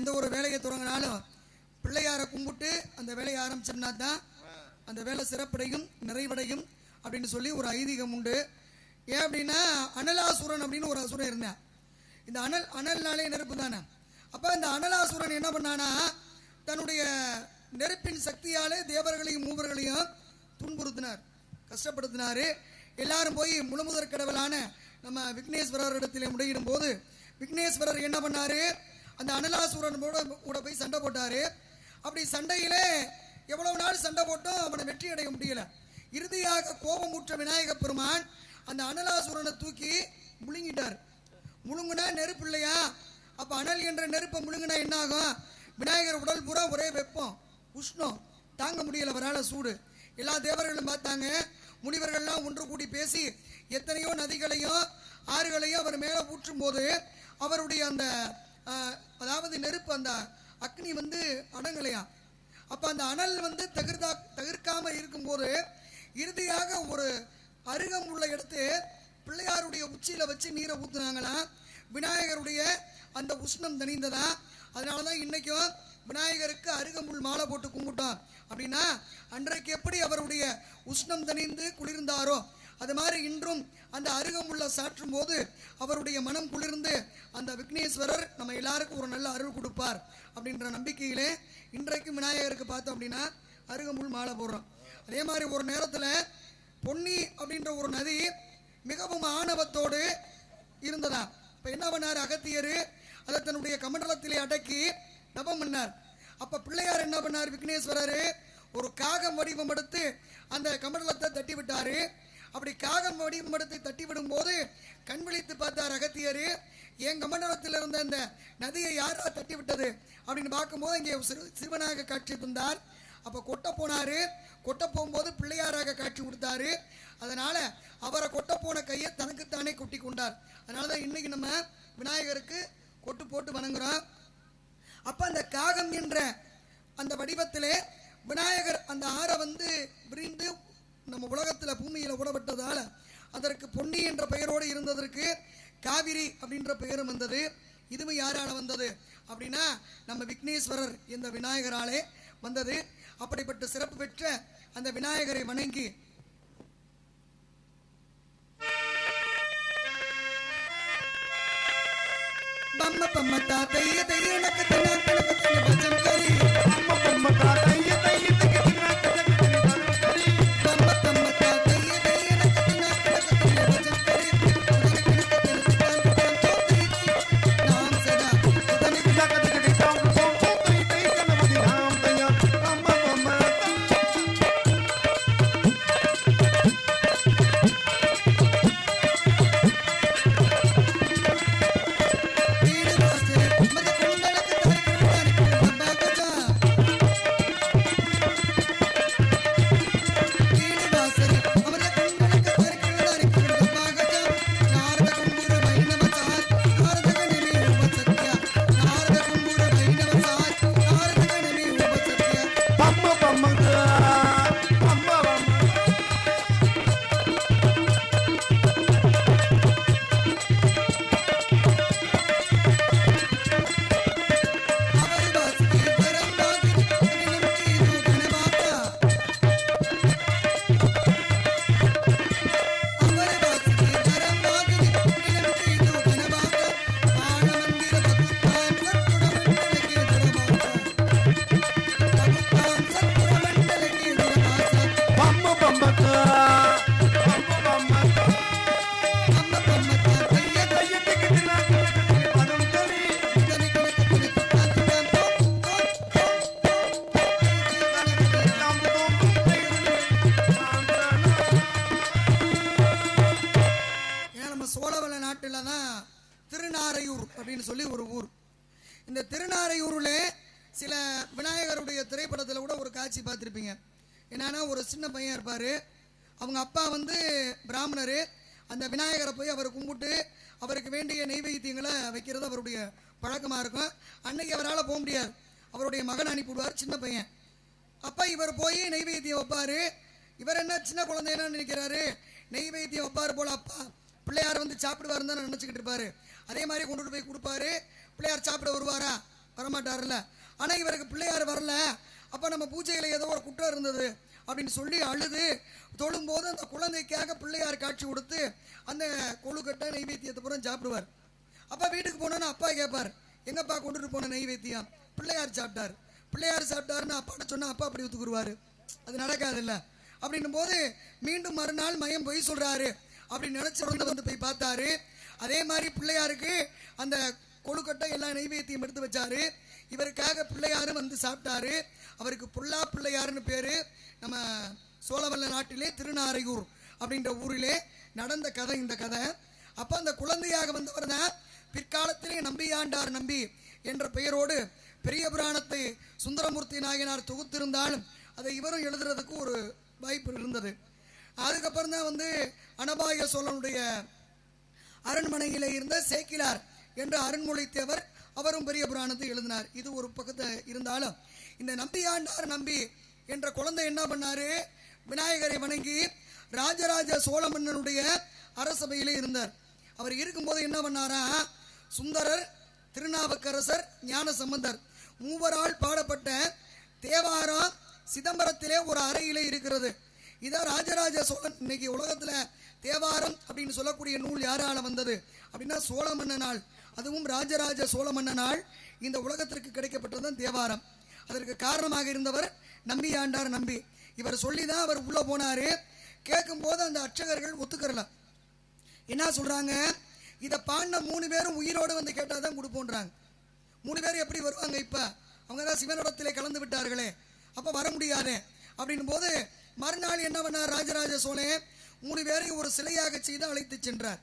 எந்த ஒரு வேலையை தொடங்கினாலும் பிள்ளையாரை கும்பிட்டு அந்த வேலையை ஆரம்பிச்சோம்னா தான் அந்த வேலை சிறப்படையும் நிறைவடையும் அப்படின்னு சொல்லி ஒரு ஐதீகம் உண்டு. ஏன் அப்படின்னா அனலாசுரன் அப்படின்னு ஒரு அசுரன் இருந்தான். இந்த அனல் அனல்னாலே நெருப்பு தானே. அப்போ இந்த அனலாசுரன் என்ன பண்ணானா தன்னுடைய நெருப்பின் சக்தியாலே தேவர்களையும் மூவர்களையும் துன்புறுத்தினார். கஷ்டப்படுத்தினாரு. எல்லாரும் போய் முழுமுதற் கடவுளான நம்ம விக்னேஸ்வரர் இடத்திலே முடையிடும் போது விக்னேஸ்வரர் என்ன பண்ணாரு? அந்த அனலாசூரன் கூட கூட போய் சண்டை போட்டாரு. அப்படி சண்டையிலே எவ்வளவு நாள் சண்டை போட்டோம் அவனை வெற்றி அடைய முடியல. இறுதியாக கோபமுற்ற விநாயக பெருமான் அந்த அனலாசுரனை தூக்கி முழுங்கிட்டார். முழுங்குனா நெருப்பு இல்லையா? அப்ப அனல் என்ற நெருப்பை முழுங்கினா என்ன ஆகும் விநாயகர் உடல் பூரா ஒரே வெப்பம் உஷ்ணம். தாங்க முடியல அவரால் சூடு. எல்லா தேவர்களும் பார்த்தாங்க. முனிவர்கள்லாம் ஒன்று கூடி பேசி எத்தனையோ நதிகளையும் ஆறுகளையும் அவர் மேலே ஊற்றும் போது அவருடைய அந்த அதாவது நெருப்பு அந்த அக்னி வந்து அடங்கலையா? அப்போ அந்த அனல் வந்து தகிர்தா தகிர்க்காம இருக்கும்போது இறுதியாக ஒரு அருகம் உள்ள இடத்து பிள்ளையாருடைய உச்சியில் வச்சு நீரை ஊற்றுனாங்கன்னா விநாயகருடைய அந்த உஷ்ணம் தணிந்ததா? அதனால தான் இன்றைக்கும் விநாயகருக்கு அருகம்புல் மாலை போட்டு கும்பிட்டோம். அப்படின்னா அன்றைக்கு எப்படி அவருடைய உஷ்ணம் தணிந்து குளிர்ந்தாரோ அது மாதிரி இன்றும் அந்த அருகமுள்ள சாற்றும் போது அவருடைய மனம் குளிர்ந்து அந்த விக்னேஸ்வரர் நம்ம எல்லாருக்கும் ஒரு நல்ல அருள் கொடுப்பார் அப்படின்ற நம்பிக்கையிலே இன்றைக்கு விநாயகருக்கு பார்த்தோம் அப்படின்னா அருகமுள் மாலை போடுறோம். அதே மாதிரி ஒரு நேரத்தில் பொன்னி அப்படின்ற ஒரு நதி மிகவும் ஆணவத்தோடு இருந்ததா? இப்போ என்ன பண்ணார் அகத்தியர்? அதை தன்னுடைய கமண்டலத்திலே அடக்கி தபம் பண்ணார். அப்போ பிள்ளையார் என்ன பண்ணார் விக்னேஸ்வரர்? ஒரு காகம் வடிவம் எடுத்து அந்த கமண்டலத்தை தட்டி விட்டாரு அப்படி காகம் வடிவம் எடுத்து தட்டி விடும்போது கண் விழித்து பார்த்தார் அகத்தியர் என் கமண்டலத்தில் இருந்த அந்த நதியை யாரா தட்டி விட்டது அப்படின்னு பார்க்கும்போது இங்கே சிறு சிறுவனாக காட்சி தந்தார். அப்போ கொட்ட போனாரு. கொட்ட போகும்போது பிள்ளையாராக காட்சி கொடுத்தாரு. அதனால அவரை கொட்ட போன கையை தனக்குத்தானே கொட்டி கொண்டார். அதனால தான் இன்னைக்கு நம்ம விநாயகருக்கு கொட்டு போட்டு வணங்குறோம். அப்போ அந்த காகம் என்ற அந்த வடிவத்திலே விநாயகர் அந்த ஆறை வந்து விரிந்து நம்ம உலகத்தில் பூமியில் விடப்பட்டதால் அதற்கு பொன்னி என்ற பெயரோடு இருந்ததற்கு காவிரி அப்படின்ற பெயரும் வந்தது. இதுவும் யாரால வந்தது? அப்படின்னா நம்ம விக்னேஸ்வரர் இந்த விநாயகராலே வந்தது. அப்படிப்பட்ட சிறப்பு பெற்ற அந்த விநாயகரை வணங்கி பம்ம பம்ம தாத்தைய தைய எனக்கு தன கணக்கு தன பஜம் சோழவள தான் திருநாரையூர் அப்படின்னு சொல்லி ஒரு ஊர். இந்த திருநாரையூரில் சில விநாயகருடைய திரைப்படத்தில் கூட ஒரு காட்சி பார்த்துருப்பீங்க. என்னன்னா ஒரு சின்ன பையன் இருப்பார். அவங்க அப்பா வந்து பிராமணர். அந்த விநாயகரை போய் அவர் கும்பிட்டு அவருக்கு வேண்டிய நெய்வேத்தியங்களை வைக்கிறது அவருடைய பழக்கமாக இருக்கும். அன்னைக்கு அவரால் போக முடியாது. அவருடைய மகன் அனுப்பிவிடுவார் சின்ன பையன். அப்போ இவர் போய் நெய்வேத்தியம் வைப்பாரு. இவர் என்ன சின்ன குழந்தை என்ன நினைக்கிறாரு? நெய்வேத்தியம் வைப்பாரு போல அப்பா. பிள்ளையார் வந்து சாப்பிடுவாருன்னு தான் நினச்சிக்கிட்டு இருப்பாரு. அதே மாதிரி கொண்டுட்டு போய் கொடுப்பாரு. பிள்ளையார் சாப்பிட வருவாரா? வரமாட்டாருல்ல. ஆனால் இவருக்கு பிள்ளையார் வரல. அப்போ நம்ம பூஜையில் ஏதோ ஒரு குற்றம் இருந்தது அப்படின்னு சொல்லி அழுது தொழும்போது அந்த குழந்தைக்காக பிள்ளையார் காட்சி கொடுத்து அந்த கொழுக்கட்டை நெய்வேத்தியத்தை பூரா சாப்பிடுவார். அப்பா வீட்டுக்கு போனோன்னு அப்பா கேட்பார் எங்கப்பா கொண்டுட்டு போன நெய்வேத்தியம் பிள்ளையார் சாப்பிட்டார். பிள்ளையார் சாப்பிட்டாருன்னு அப்பாட்ட சொன்னால் அப்பா அப்படி ஒத்துக்குருவார். அது நடக்காதுல்ல. அப்படின்னும் போது மீண்டும் மறுநாள் மயம் பொய் சொல்கிறாரு அப்படி நினைச்ச உடனே வந்து போய் பார்த்தாரு. அதே மாதிரி பிள்ளையாருக்கு அந்த கொழுக்கட்டை எல்லா நைவேத்தியம் எடுத்து வச்சாரு. இவருக்காக பிள்ளையாரும் வந்து சாப்பிட்டாரு. அவருக்கு புல்லா பிள்ளையாருன்னு பேரு. நம்ம சோழவல்ல நாட்டிலே திருநாரையூர் அப்படின்ற ஊரிலே நடந்த கதை இந்த கதை. அப்ப அந்த குழந்தையாக வந்தவர் தான் பிற்காலத்திலே நம்பியாண்டார் நம்பி என்ற பெயரோடு பெரிய புராணத்தை சுந்தரமூர்த்தி நாயனார் தொகுத்திருந்தாலும் அதை இவரும் எழுதுறதுக்கு ஒரு வாய்ப்பு இருந்தது. அதுக்கப்புறம் தான் வந்து அனபாய சோழனுடைய அரண்மனையில் இருந்த சேக்கிலார் என்ற அருண்மொழித்தேவர் அவரும் பெரிய புராணத்தை எழுதினார். இது ஒரு பக்கத்தை இருந்தாலும் இந்த நம்பியாண்டார் நம்பி என்ற குழந்தை என்ன பண்ணாரு? விநாயகரை வணங்கி ராஜராஜ சோழ மன்னனுடைய அரசபையிலே இருந்தார். அவர் இருக்கும்போது என்ன பண்ணாரா? சுந்தரர் திருநாவுக்கரசர் ஞான சம்பந்தர் மூவரால் பாடப்பட்ட தேவாரம் சிதம்பரத்திலே ஒரு அறையிலே இருக்கிறது. இதான் ராஜராஜ சோழன். இன்னைக்கு உலகத்துல தேவாரம் அப்படின்னு சொல்லக்கூடிய நூல் யாரால வந்தது? அப்படின்னா சோழ மன்னனால். அதுவும் ராஜராஜ சோழ மன்னனால் இந்த உலகத்திற்கு கிடைக்கப்பட்டதுதான் தேவாரம். அதற்கு காரணமாக இருந்தவர் நம்பி ஆண்டார் நம்பி. இவர் சொல்லி தான் அவர் உள்ள போனாரு. கேட்கும்போது அந்த அர்ச்சகர்கள் ஒத்துக்கறல. என்ன சொல்றாங்க? இதை பாடின மூணு பேரும் உயிரோடு வந்து கேட்டால் தான் கொடுப்போன்றாங்க. மூணு பேர் எப்படி வருவாங்க இப்ப? அவங்க தான் சிவனிடத்திலே கலந்து விட்டார்களே. அப்ப வர முடியாது. அப்படின்னும் போது மறுநாள் என்ன பண்ணார் ராஜராஜ சோழன்? மூணு பேரையும் ஒரு சிலையாக செய்து அழைத்து சென்றார்.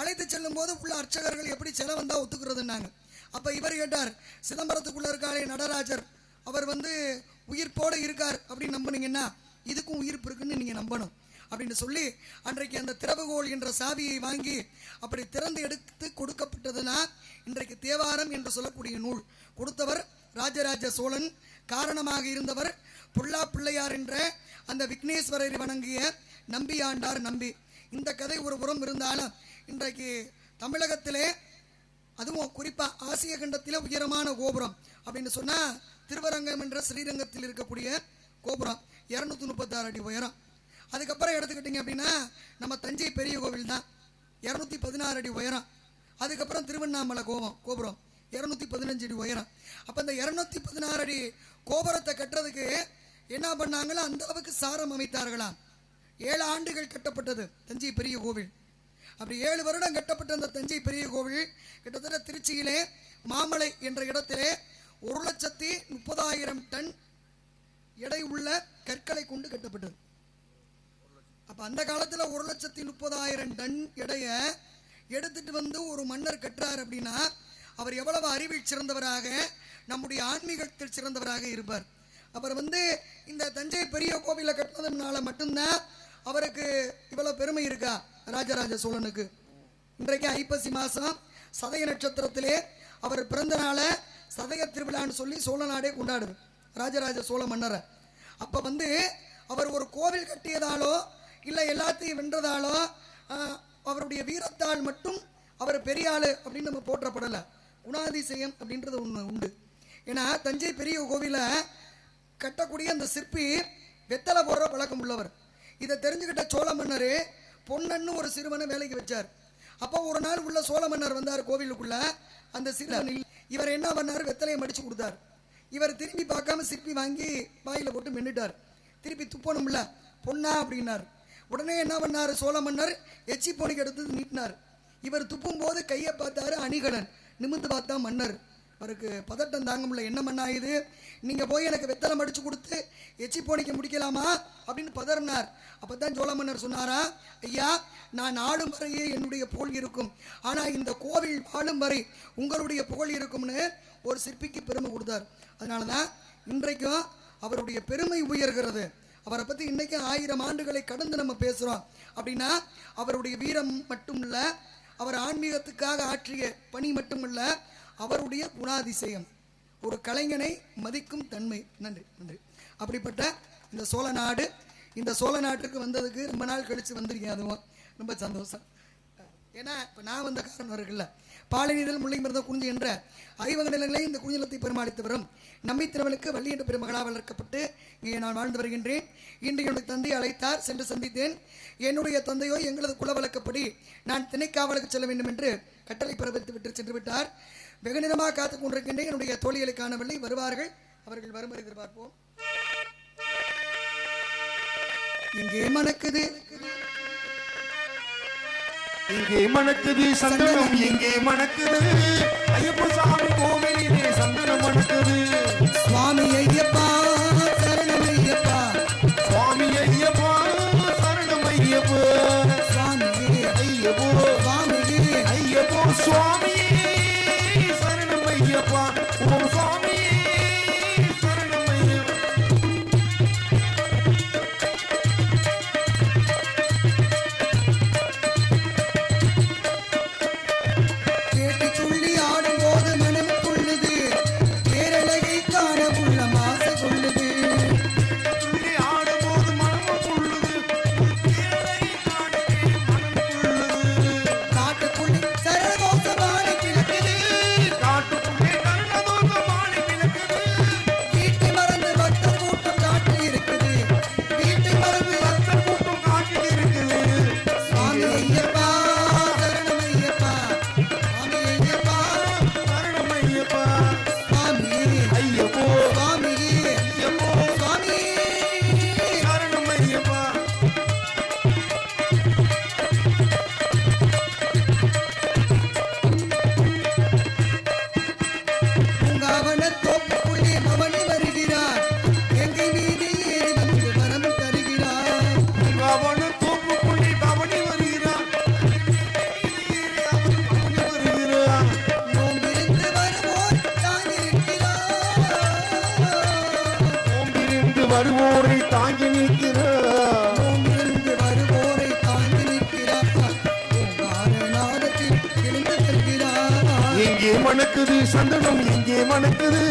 அழைத்து செல்லும் போது உள்ள அர்ச்சகர்கள் எப்படி சிலை வந்தா ஒத்துக்கிறதுனாங்க அப்ப இவர் கேட்டார் சிதம்பரத்துக்குள்ள இருக்காரே நடராஜர். அவர் வந்து உயிர்ப்போட இருக்கார் அப்படின்னு நம்பினீங்கன்னா இதுக்கும் உயிர்ப்பு இருக்குன்னு நீங்க நம்பணும். அப்படின்னு சொல்லி அன்றைக்கு அந்த திறவுகோல் என்ற சாவியை வாங்கி அப்படி திறந்து எடுத்து கொடுக்கப்பட்டதுனா இன்றைக்கு தேவாரம் என்று சொல்லக்கூடிய நூல். கொடுத்தவர் ராஜராஜ சோழன். காரணமாக இருந்தவர் புல்லா பிள்ளையார் என்ற அந்த விக்னேஸ்வரரை வணங்கிய நம்பி ஆண்டார் நம்பி. இந்த கதை ஒரு புறம் இருந்தாலும் இன்றைக்கு தமிழகத்திலே அதுவும் குறிப்பாக ஆசிய கண்டத்திலே உயரமான கோபுரம் அப்படின்னு சொன்னால் திருவரங்கம் என்ற ஸ்ரீரங்கத்தில் இருக்கக்கூடிய கோபுரம். இரநூத்தி முப்பத்தாறு அடி உயரம். அதுக்கப்புறம் எடுத்துக்கிட்டீங்க அப்படின்னா நம்ம தஞ்சை பெரிய கோவில் தான். இரநூத்தி பதினாறு அடி உயரம். அதுக்கப்புறம் திருவண்ணாமலை கோபம் கோபுரம். இரநூத்தி பதினஞ்சு அடி உயரம். அப்போ இந்த இரநூத்தி பதினாறு அடி கோபுரத்தை கட்டுறதுக்கு என்ன பண்ணாங்களோ அந்த அளவுக்கு சாரம் அமைத்தார்களாம். ஏழு ஆண்டுகள் கட்டப்பட்டது தஞ்சை பெரிய கோவில். அப்படி ஏழு வருடம் கட்டப்பட்ட அந்த தஞ்சை பெரிய கோவில் கிட்டத்தட்ட திருச்சியிலே மாமலை என்ற இடத்திலே ஒரு லட்சத்தி முப்பதாயிரம் டன் எடை உள்ள கற்களை கொண்டு கட்டப்பட்டது. அப்ப அந்த காலத்துல ஒரு லட்சத்தி முப்பதாயிரம் டன் எடைய எடுத்துட்டு வந்து ஒரு மன்னர் கட்டுறார் அப்படின்னா அவர் எவ்வளவு அறிவில் சிறந்தவராக நம்முடைய ஆன்மீகத்தில் சிறந்தவராக இருப்பார். அவர் வந்து இந்த தஞ்சை பெரிய கோவிலை கட்டினதுனால மட்டும்தான் அவருக்கு இவ்வளவு பெருமை இருக்கா? ராஜராஜ சோழனுக்கு. இன்றைக்கு ஐப்பசி மாசம் சதய நட்சத்திரத்திலே அவர் பிறந்த நாளை சதய திருவிழான்னு சொல்லி சோழ நாடே கொண்டாடுது. ராஜராஜ சோழ மன்னரை. அப்ப வந்து அவர் ஒரு கோவில் கட்டியதாலோ இல்லை எல்லாத்தையும் வென்றதாலோ ஆஹ், அவருடைய வீரத்தால் மட்டும் அவர் பெரிய ஆளு அப்படின்னு நம்ம போற்றப்படலை. குணாதிசயம் அப்படின்றது ஒன்று உண்டு. ஏன்னா தஞ்சை பெரிய கோவிலை கட்டக்கூடிய அந்த சிற்பி வெத்தலை போடுற பழக்கம் உள்ளவர். இதை தெரிஞ்சுக்கிட்ட சோழ மன்னர் பொன்னன்னு ஒரு சிறுவனை வேலைக்கு வச்சார். அப்போ ஒரு நாள் உள்ள சோழ மன்னர் வந்தார் கோவிலுக்குள்ள. அந்த சிறுவன் இவர் என்ன பண்ணார்? வெத்தலையை மடிச்சு கொடுத்தார். இவர் திரும்பி பார்க்காம சிற்பி வாங்கி வாயில் போட்டு மென்னுட்டார். திருப்பி துப்பணும்ல பொன்னா அப்படின்னார். உடனே என்ன பண்ணார்? சோழ மன்னர் எச்சி போனிக்கு எடுத்து நீட்டினார். இவர் துப்பும் போது கையை பார்த்தாரு அணிகலன். நிமிர்ந்து பார்த்தா மன்னர். அவருக்கு பதட்டம் தாங்க முடியல. என்ன மண்ணா இது? நீங்கள் போய் எனக்கு வெத்தலை அடித்து கொடுத்து எச்சி போனிக்க முடிக்கலாமா? அப்படின்னு பதறினார். அப்பதான் சோழ மன்னர் சொன்னாரா ஐயா நான் ஆளும் வரையே என்னுடைய புகழ் இருக்கும். ஆனால் இந்த கோவில் ஆளும் வரை உங்களுடைய புகழ் இருக்கும்னு ஒரு சிற்பிக்கு பெருமை கொடுத்தார். அதனால தான் இன்றைக்கும் அவருடைய பெருமை உயர்கிறது. அவரை பற்றி இன்றைக்கும் ஆயிரம் ஆண்டுகளை கடந்து நம்ம பேசுகிறோம் அப்படின்னா அவருடைய வீரம் மட்டும் இல்லை அவர் ஆன்மீகத்துக்காக ஆற்றிய பணி மட்டுமல்ல அவருடைய குணாதிசயம். ஒரு கலைஞனை மதிக்கும் தன்மை. நன்றி நன்றி. அப்படிப்பட்ட இந்த சோழ நாடு இந்த சோழ நாட்டுக்கு வந்ததுக்கு ரொம்ப நாள் கழிச்சு வந்திருக்கேன் அதுவும். ரொம்ப சந்தோஷம். ஏன்னா இப்போ நான் வந்த காரணம் இருக்குல்ல பாலநீரில் முல்லை மருந்த குறிஞ்சி என்ற ஐவக நிலங்களை இந்த குறிஞ்சலத்தை பெருமாளித்து வரும் நம்மை திருவனுக்கு வள்ளி என்ற பெருமகளாக வளர்க்கப்பட்டு இங்கே நான் வாழ்ந்து வருகின்றேன். இன்று என்னுடைய தந்தையை அழைத்தார் சென்று சந்தித்தேன். என்னுடைய தந்தையோ எங்களது குல வழக்கப்படி நான் திணைக்காவலுக்கு செல்ல வேண்டும் என்று கட்டளை பிறப்பித்து விட்டு சென்று விட்டார். வெகு நேரமாக காத்துக் கொண்டிருக்கின்றேன் என்னுடைய தோழிகளை காணவில்லை. வருவார்கள். அவர்கள் வருமாறு எதிர்பார்ப்போம். இங்கே மணக்குது. இங்கே மணக்குது சந்தனம் எங்கே மணக்குது. ஐயப்ப சாமி கோவிலிலே சந்தனம் மணக்குது. எங்கே மணக்குது சந்தனம் எங்கே மணக்குது.